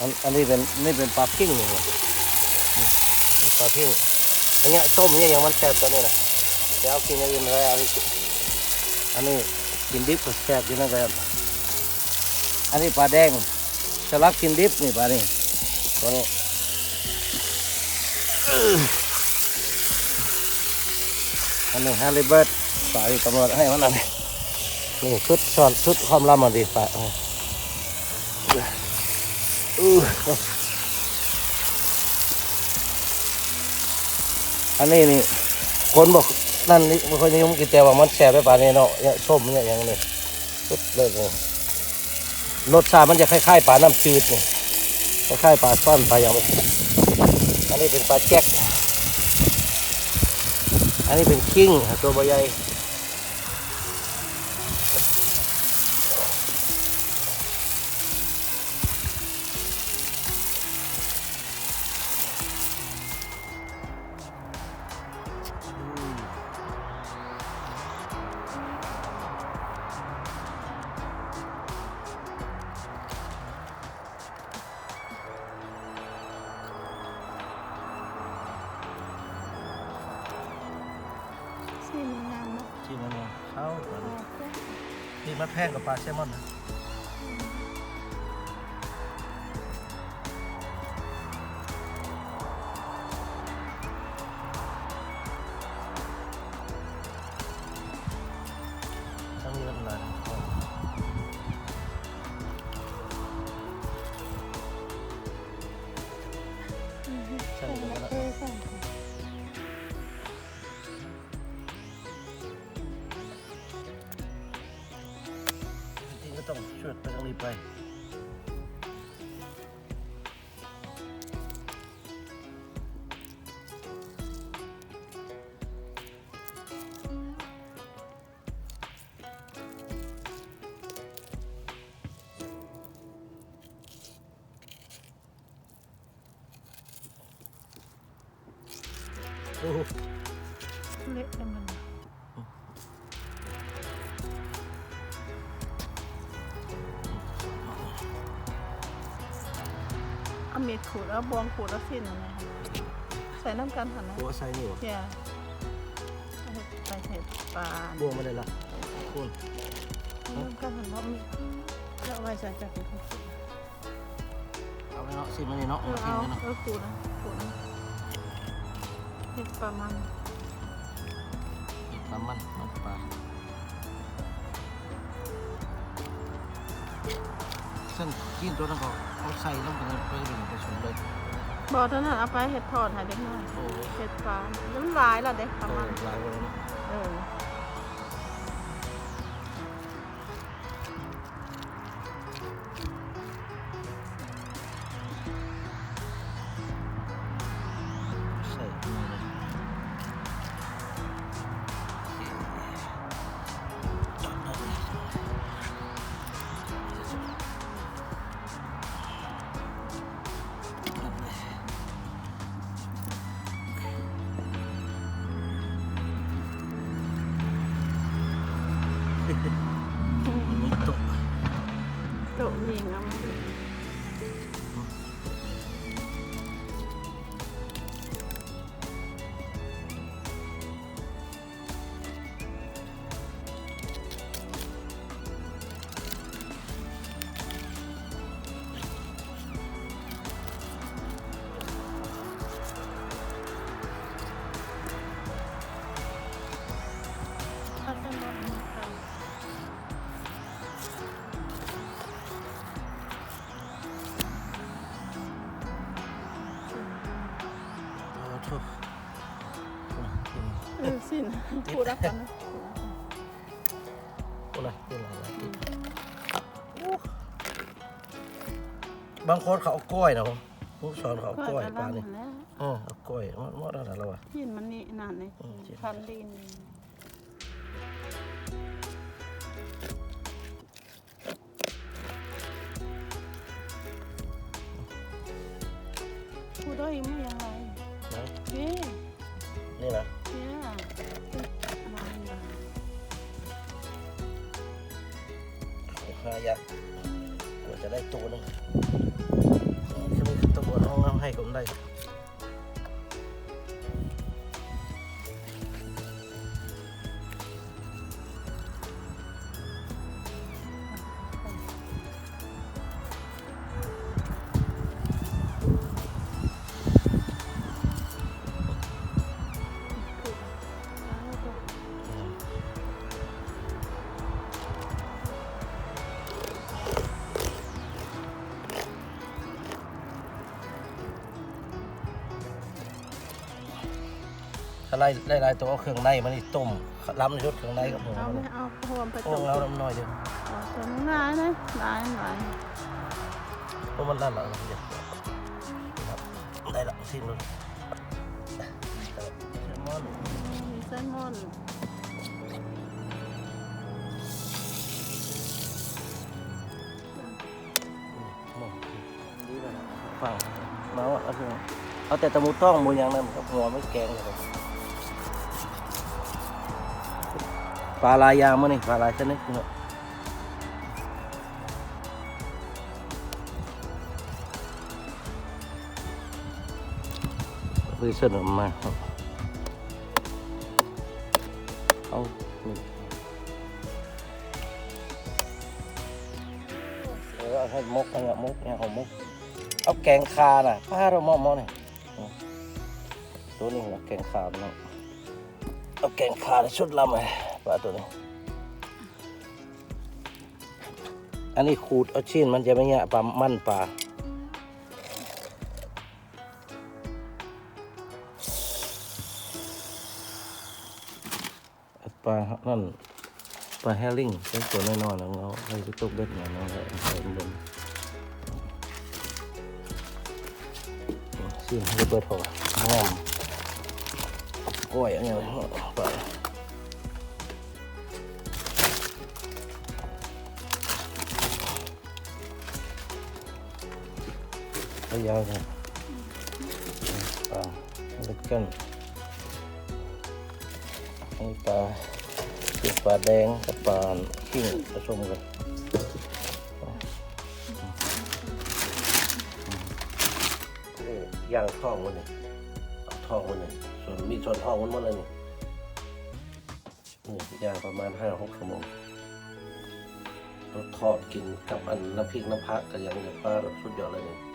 อันอันนี้เป็นนี่เป็นปลาพิ้งนี่ว่ะนี่เป็นปลาพิ้งอันเนี้ยต้มเนี่ยยังมันแซ่บตัวนี้แหละเดี๋ยวเอากินอย่างอื่นอะไรอันนี้อันนี้กินดิบก็แซ่บอยู่นะครับอันนี้ปลาแดงสลักกินดิบนี่ปลานี่ตัวนี้อันนี้ฮาริเบิร์ตปลาที่ตำรวจให้มันนั่นนี่นี่ชุดสอดชุดความลำมันดีปลาเอันนี้นี่คนบอกนั่นนี่ไม่ค่อยนิยมกินแต่ว่ามันแซ่บไปปลานี่เนาะเนี่ยส้มเนี่ยอย่างนี้ชุดเลยนี่รสชาติมันจะคล้ายๆปลาน้ำจืดนี่คล้ายๆปลาซ่อนปลาอย่างนี้อันนี้เป็นปลาแจ็คอันนี้เป็นคิงตัวใบใหญ่ีมันแพงกับปลาแซลมอนนะ ช่วยไขูดเอาบวงขูดเอาสิ้นอะไรใส่น้ำกันหันนะหัวใส่นี่วะเจ้าใส่เห็ดปลาบวงมาเลยล่ะคุณน้ำกันหันว่ามีแล้วเอาไว้ใส่จากถุงเอาไปเนาะสิมันนี่เนาะเอเอาอมากินเอากันเนาะเออขูดนะขูดนะเห็ดปลามันปลามันมันปลา เส้นกินตัวนั้นก็เอาใส่ลงไปเลยไปเลยไปชุมเลยบอกเท่านั้นเอาไปเห็ดทอดหาเด็กน้อยโอ้เห็ดปลาแล้ำลายแล้วเด็กเอปลาอมันลายไปแล้วเนาะ เออ โต สิ้นพูดรักกันนะโอ้ยนี่อะไรนะบางคนเขาเอากล้วยนะผมผู้สอนเขาเอากล้วยปลานี่แล้วเออเอากล้วยมดมดอะไรแล้ววะหินมันนี่นานเลยอืมจริงพันดิน ยักกว่าจะได้ตัวนึงคือตัวน้องเขาให้ผมได้ ไล่ไล่ไล่ตัวเอาเครื่องในมันนี่ต้มล้ำในชุดเครื่องในกับหมูเอาไม่เอาพวมไปโอ้ตกเราน้ำน้อยเดียวเอาตัวนู้นนายนะนายนายเพราะมันนั่นแหละเดี๋ยวครับได้ละสิ้นเลยแซลมอนมีแซลมอนฝั่งมาว่าเอาเถอะเอาแต่ตะมูต้องมูอย่างนั้นกับหัวไม่แกงเลยครับ ปลาลายยางมั้งนี่ปลาลายชนิดนึงวิเศษออกมาเอานี่แล้วก็ให้มกเนี่ยมกเนี่ยเอามกเอาแกงคาน่ะป้าเราหมอมอนี่ตัวนี้นะแกงคามันเอาเอาแกงคาในชุดลำเลย ปลาตัวนี้ อันนี้ขูดเอาชิ้นมันจะไม่เงี้ยปลามันปลาปลานั่นปลาแฮริ่งเป็นตัวน้อยๆนะเราให้ไปตกเบ็ดเนี่ยเราให้ใส่บน xin hơi bớt hồ ngon ôi anh em vậy bây giờ này à được cân cái pà cái pà đen cái pà khinh ở trong rồi นี่ย่างท้องมันนี่ท้องมันนี่ส่วนมีส่วนท้องมันหมดเลยนี่นี่ย่างประมาณห้าหกชั่วโมงรสทอดกินกับอันน้ำพริกน้ำพักก็ยังจะปลาสุดยอดเลยนี่